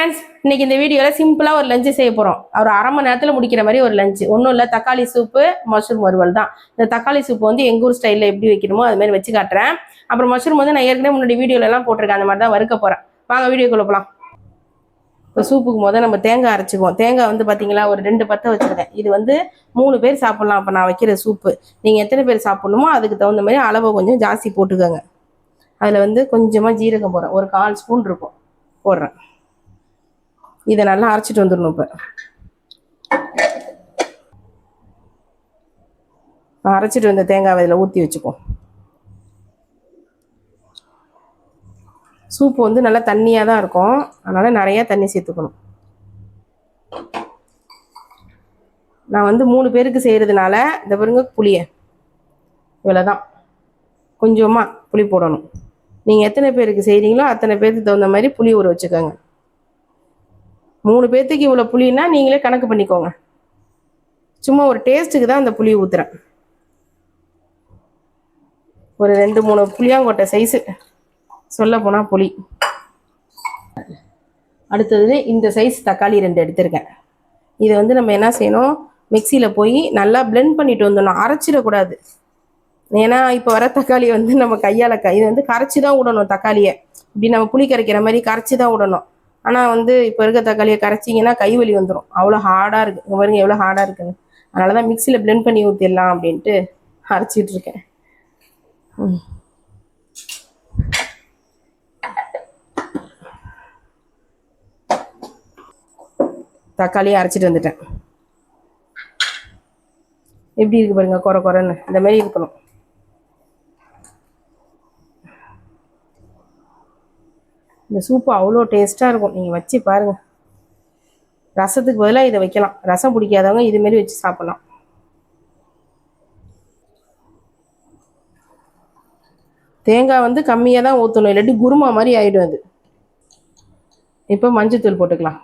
Friends இன்னைக்கு இந்த வீடியோவில் சிம்பிளாக ஒரு லஞ்சு செய்ய போகிறோம் ஒரு அரை மணி நேரத்தில் முடிக்கிற மாதிரி ஒரு லஞ்சு ஒன்றும் இல்லை தக்காளி சூப்பு மஷ்ரூம் வறுவல் தான். இந்த தக்காளி சூப்பு வந்து எங்கள் ஊர் ஸ்டைலில் எப்படி வைக்கணுமோ அது மாதிரி வச்சு காட்டுறேன். அப்புறம் மஷ்ரூம் வந்து நான் ஏற்கனவே முன்னாடி வீடியோலலாம் போட்டிருக்கேன். அந்த மாதிரி தான் வறுக்க போகிறேன் வாங்க வீடியோக்குள்ளே போகலாம் இப்போ சூப்புக்கு முதல் நம்ம தேங்காய் அரைச்சிக்குவோம். தேங்காய் வந்து பார்த்தீங்களா ஒரு ரெண்டு பத்தை வச்சுருக்கேன் இது வந்து மூணு பேர் சாப்பிட்லாம். அப்போ நான் வைக்கிற சூப்பு நீங்கள் எத்தனை பேர் சாப்பிட்ணுமோ அதுக்கு தகுந்த மாதிரி அளவை கொஞ்சம் ஜாஸ்தி போட்டுக்கோங்க. அதில் வந்து கொஞ்சமாக ஜீரகம் போடுறேன். ஒரு கால் ஸ்பூன் இருக்கும். போடுறேன். இதை நல்லா அரைச்சிட்டு வந்துடணும் இப்போ. அரைச்சிட்டு வந்த தேங்காய் இதில் ஊற்றி வச்சுப்போம். சூப்பு வந்து நல்லா தண்ணியாக தான் இருக்கும். அதனால் நிறையா தண்ணி சேர்த்துக்கணும். நான் வந்து மூணு பேருக்கு செய்கிறதுனால இந்த பாருங்க புளியை. இவ்வளோ தான் கொஞ்சமாக புளி போடணும். நீங்கள் எத்தனை பேருக்கு செய்கிறீங்களோ அத்தனை பேருக்கு தகுந்த மாதிரி புளி ஊற வச்சுக்கோங்க. மூணு பேர்த்துக்கு இவ்வளோ புளின்னா நீங்களே கணக்கு பண்ணிக்கோங்க. சும்மா ஒரு டேஸ்ட்டுக்கு தான் அந்த புளி ஊற்றுறேன் ஒரு ரெண்டு மூணு புளியாங்கொட்டை சைஸு சொல்ல போனால் புளி. அடுத்தது இந்த சைஸ் தக்காளி ரெண்டு எடுத்திருக்கேன். இதை வந்து நம்ம என்ன செய்யணும்? மிக்சியில் போய் நல்லா பிளெண்ட் பண்ணிட்டு வந்துடணும். அரைச்சிடக்கூடாது. ஏன்னா இப்போ வர தக்காளி வந்து நம்ம கையால் க இது வந்து கரைச்சி தான் விடணும் தக்காளியை. இப்படி நம்ம புளி கரைக்கிற மாதிரி கரைச்சி தான் விடணும் ஆனால் வந்து இப்போ இருக்க தக்காளியை கரைச்சிங்கன்னா கை வலி வந்துடும் அவ்வளோ ஹார்டாக இருக்குது இங்க பாருங்க எவ்வளோ ஹார்டாக இருக்குன்னு. அதனால தான் மிக்சியில் பிளெண்ட் பண்ணி ஊற்றிடலாம் அப்படின்ட்டு அரைச்சிட்டு இருக்கேன். ம். தக்காளியை அரைச்சிட்டு வந்துட்டேன். எப்படி இருக்கு பாருங்க குறை குறைன்னு இந்த மாதிரி இருக்கணும். இந்த சூப்பு அவ்வளோ டேஸ்ட்டாக இருக்கும். நீங்கள் வச்சு பாருங்கள் ரசத்துக்கு பதிலாக இதை வைக்கலாம். ரசம் பிடிக்காதவங்க இதுமாரி வச்சு சாப்பிட்லாம். தேங்காய் வந்து கம்மியாக தான் ஊற்றணும் இல்லாட்டி குருமா மாதிரி ஆகிடும் அது. இப்போ மஞ்சத்தூள் போட்டுக்கலாம்.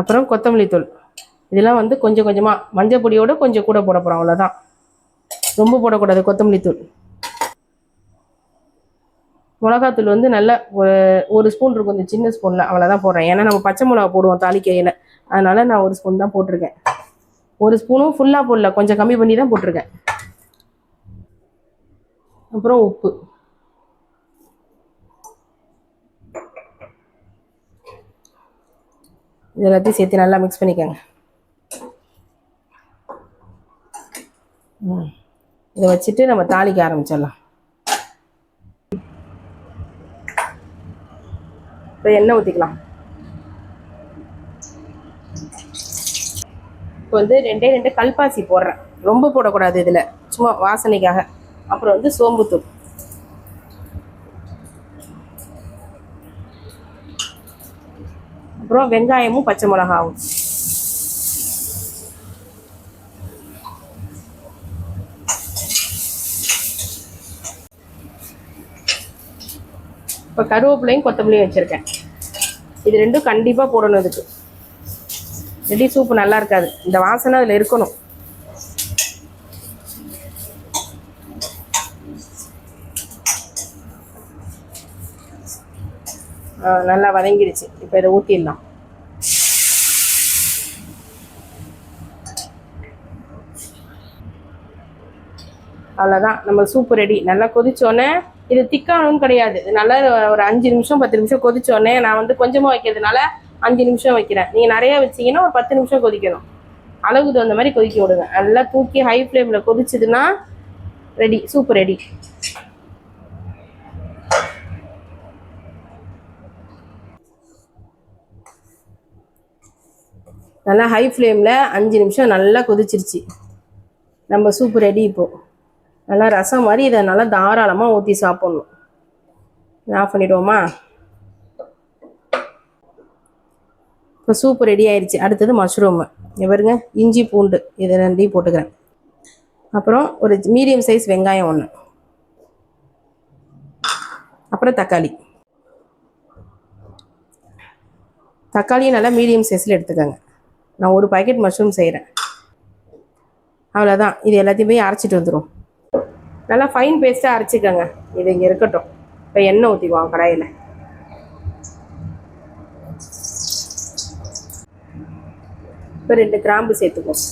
அப்புறம் கொத்தமல்லி தூள். இதெல்லாம் வந்து கொஞ்சம் கொஞ்சமாக மஞ்சள் பொடியோடு கொஞ்சம் கூட போட போகிறோம் அவ்வளோதான் ரொம்ப போடக்கூடாது கொத்தமல்லி தூள். மிளகாத்தூள் வந்து நல்ல ஒரு ஒரு ஸ்பூன் இருக்கும் இந்த சின்ன ஸ்பூனில் அவ்வளோதான் போடுறேன். ஏன்னா நம்ம பச்சை மிளகா போடுவோம் தாளிக்கையில் அதனால் நான் ஒரு ஸ்பூன் தான் போட்டிருக்கேன். ஒரு ஸ்பூனும் ஃபுல்லாக போடல. கொஞ்சம் கம்மி பண்ணி தான் போட்டிருக்கேன். அப்புறம் உப்பு. இது எல்லாத்தையும் சேர்த்து நல்லா மிக்ஸ் பண்ணிக்கோங்க. இதை வச்சுட்டு நம்ம தாளிக்க ஆரம்பிச்சிடலாம். இப்போ எண்ணெய் ஊற்றிக்கலாம் இப்போ வந்து ரெண்டே ரெண்டு கல்பாசி போடுறேன். ரொம்ப போடக்கூடாது இதில். சும்மா வாசனைக்காக. அப்புறம் வந்து சோம்புத்தூள் அப்புறம் வெங்காயமும் பச்சை மிளகாவும். இப்போ கருவேப்பிலையும் கொத்தமல்லியும் வச்சுருக்கேன். இது ரெண்டும் கண்டிப்பாக போடணும் இதுக்கு. ரெடி சூப்பு நல்லா இருக்காது. இந்த வாசனை அதில் இருக்கணும். நல்லா வதங்கிடுச்சு இப்போ இதை ஊற்றிடலாம் அவ்வளோதான் நம்ம சூப்பு ரெடி நல்லா கொதிச்சோன்னே இது திக்கானவும் கிடையாது. நல்லா ஒரு அஞ்சு நிமிஷம் பத்து நிமிஷம் கொதிச்சோடனே நான் வந்து கொஞ்சமாக வைக்கிறதுனால அஞ்சு நிமிஷம் வைக்கிறேன். நீங்கள் நிறையா வச்சீங்கன்னா ஒரு பத்து நிமிஷம் கொதிக்கணும். அளவுக்கு தகுந்த மாதிரி கொதிக்க விடுங்க. நல்லா தூக்கி ஹை ஃப்ளேமில் கொதிச்சதுன்னா ரெடி சூப்பர் ரெடி நல்லா ஹை ஃப்ளேமில் அஞ்சு நிமிஷம் நல்லா கொதிச்சிருச்சு. நம்ம சூப்பு ரெடி இப்போது நல்லா ரசம் மாதிரி இதை நல்லா தாராளமாக ஊற்றி சாப்பிட்ணும். ஆஃப் பண்ணிடுவோமா? இப்போ சூப்பு ரெடி ஆயிடுச்சு அடுத்தது மஷ்ரூமு பாருங்க இஞ்சி பூண்டு. இதை ரெண்டையும் போட்டுக்கிறேன். அப்புறம் ஒரு மீடியம் சைஸ் வெங்காயம் ஒன்று அப்புறம் தக்காளி. தக்காளியும் நல்லா மீடியம் சைஸில் எடுத்துக்கோங்க. நான் ஒரு பாக்கெட் மஷ்ரூம் செய்கிறேன் அவ்வளோதான் இது எல்லாத்தையும் போய் அரைச்சிட்டு வந்துடும் நல்லா ஃபைன் பேஸ்ட்டாக அரைச்சிக்கோங்க. இது இங்கே இருக்கட்டும். இப்போ எண்ணெய் ஊற்றிக்குவோம் கடாயில். இப்போ ரெண்டு கிராம்பு சேர்த்துக்குவோம்.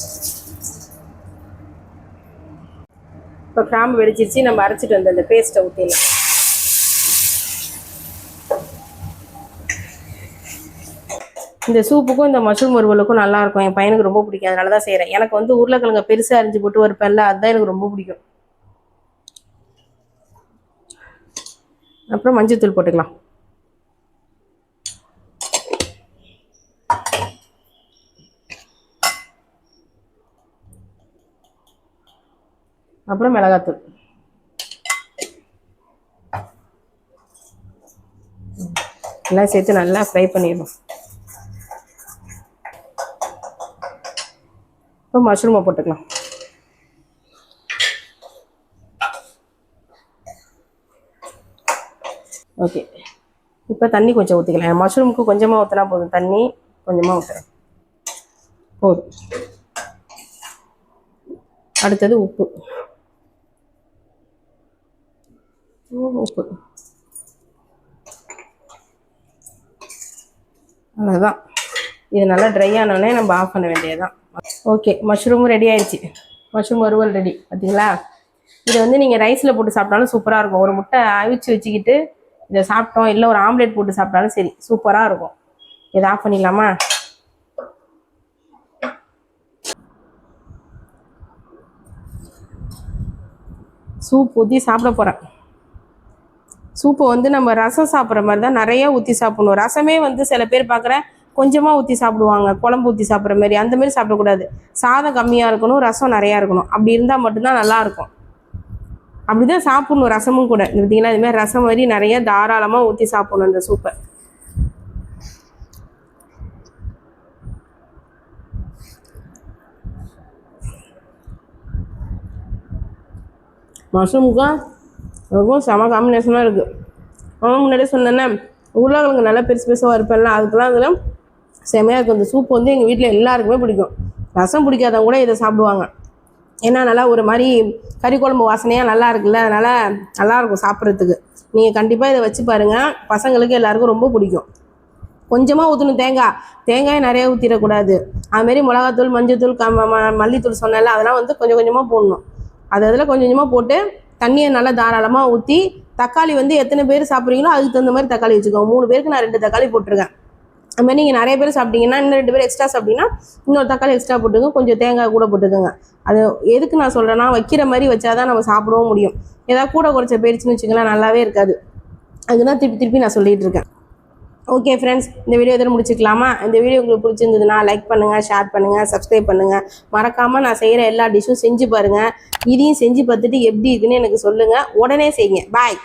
இப்போ கிராம்பு வெடிச்சிருச்சு நம்ம அரைச்சிட்டு வந்த அந்த பேஸ்ட்டை ஊற்றிடலாம் இந்த சூப்புக்கும் இந்த மஷ்ரூம் வறுவலுக்கும் நல்லாயிருக்கும் என் பையனுக்கு ரொம்ப பிடிக்கும். அதனால தான் செய்கிறேன் எனக்கு வந்து உருளைக்கிழங்க பெருசாக அரிஞ்சு போட்டு வறுப்பேன்ல அதுதான் எனக்கு ரொம்ப பிடிக்கும். அப்புறம் மஞ்சத்தூள் போட்டுக்கலாம். அப்புறம் மிளகாத்தூள். எல்லாம் சேர்த்து நல்லா ஃப்ரை பண்ணிடணும். இப்போ மஷ்ரூமை போட்டுக்கலாம். ஓகே இப்போ தண்ணி கொஞ்சம் ஊற்றிக்கலாம் மஷ்ரூமுக்கு கொஞ்சமாக ஊற்றினா போதும். தண்ணி கொஞ்சமாக ஊற்றுறேன் போதும். அடுத்தது உப்பு. உப்பு. அவ்வளோதான் இது நல்லா ட்ரை ஆனோடனே நம்ம ஆஃப் பண்ண வேண்டியதுதான். ஓகே மஷ்ரூமும் ரெடி ஆயிடுச்சு. மஷ்ரூம் வறுவல் ரெடி பார்த்தீங்களா இதை வந்து நீங்கள் ரைஸில் போட்டு சாப்பிட்டாலும் சூப்பராக இருக்கும். ஒரு முட்டை அவிச்சு வச்சுக்கிட்டு இதை சாப்பிட்டோம். இல்லை ஒரு ஆம்லேட் போட்டு சாப்பிட்டாலும் சரி சூப்பராக இருக்கும். இதை ஆஃப் பண்ணிடலாமா? சூப் ஊற்றி சாப்பிட போகிறேன் சூப்பை வந்து நம்ம ரசம் சாப்பிட்ற மாதிரி தான் நிறைய ஊற்றி சாப்பிடணும். ரசமே வந்து சில பேர் பார்க்குறேன் கொஞ்சமாக ஊற்றி சாப்பிடுவாங்க. குழம்பு ஊற்றி சாப்பிட்ற மாதிரி. அந்த மாதிரி சாப்பிடக்கூடாது. சாதம் கம்மியாக இருக்கணும் ரசம் நிறையா இருக்கணும். அப்படி இருந்தால் மட்டும்தான் நல்லாயிருக்கும் அப்படிதான் அப்படி தான் சாப்பிடணும் ரசமும் கூட. இந்த இதுமாதிரி இது மாதிரி ரசம் மாதிரி நிறைய தாராளமாக ஊற்றி சாப்பிடணும் அந்த சூப்பை மஷ்ரூமுக்கும் அதுக்கும் செம காம்பினேஷனாக இருக்குது அவன் முன்னாடியே சொன்னேன்னே உருளைக்கிழங்கு நல்லா பெருசு பெருசாக இருப்பேன்ல அதுக்கெல்லாம் அதில் செமையாக இருக்கும். இந்த சூப் வந்து எங்கள் வீட்டில் எல்லாருக்குமே பிடிக்கும். ரசம் பிடிக்காதவங்க கூட இதை சாப்பிடுவாங்க. ஏன்னா நல்லா ஒரு மாதிரி கறி குழம்பு வாசனையாக நல்லா இருக்குல்ல அதனால் நல்லாயிருக்கும் சாப்பிட்றதுக்கு. நீங்கள் கண்டிப்பாக இதை வச்சு பாருங்கள் பசங்களுக்கு எல்லாருக்கும் ரொம்ப பிடிக்கும். கொஞ்சமாக ஊற்றணும் தேங்காய். தேங்காயை நிறைய ஊற்றிடக்கூடாது அதுமாரி மிளகாத்தூள் மஞ்சத்தூள் க ம- மல்லித்தூள் சொன்னேன்ல அதெல்லாம் வந்து கொஞ்சம் கொஞ்சமாக போடணும். அது அதில் கொஞ்சம் கொஞ்சமாக போட்டு தண்ணியை நல்லா தாராளமாக ஊற்றி தக்காளி வந்து எத்தனை பேர் சாப்பிட்றீங்களோ அதுக்கு தகுந்த மாதிரி தக்காளி வச்சுக்கோங்க. மூணு பேருக்கு நான் ரெண்டு தக்காளி போட்டிருக்கேன். அது மாதிரி நீங்கள் நிறைய பேர் சாப்பிட்டீங்கன்னா இன்னும் ரெண்டு பேர் எக்ஸ்ட்ரா சாப்பிட்டீங்கன்னா இன்னொரு தக்காளி எக்ஸ்ட்ரா போட்டுக்கோங்க. கொஞ்சம் தேங்காய் கூட போட்டுக்கோங்க. அது எதுக்கு நான் சொல்கிறேன்னா வைக்கிற மாதிரி வச்சாதான் நம்ம சாப்பிடவும் முடியும். ஏதாவது கூட குறைச்ச போயிடுச்சுன்னு வச்சுக்கலாம் நல்லாவே இருக்காது. அதுதான் திருப்பி திருப்பி நான் சொல்லிட்டு இருக்கேன். ஓகே ஃப்ரெண்ட்ஸ் இந்த வீடியோ இதில் முடிச்சுக்கலாமா? இந்த வீடியோ உங்களுக்கு பிடிச்சிருந்ததுன்னா லைக் பண்ணுங்கள் ஷேர் பண்ணுங்கள் சப்ஸ்கிரைப் பண்ணுங்கள் மறக்காமல் நான் செய்கிற எல்லா டிஷ்ஷும் செஞ்சு பாருங்கள் இதையும் செஞ்சு பார்த்துட்டு எப்படி இருக்குன்னு எனக்கு சொல்லுங்கள் உடனே செய்யுங்க. பாய்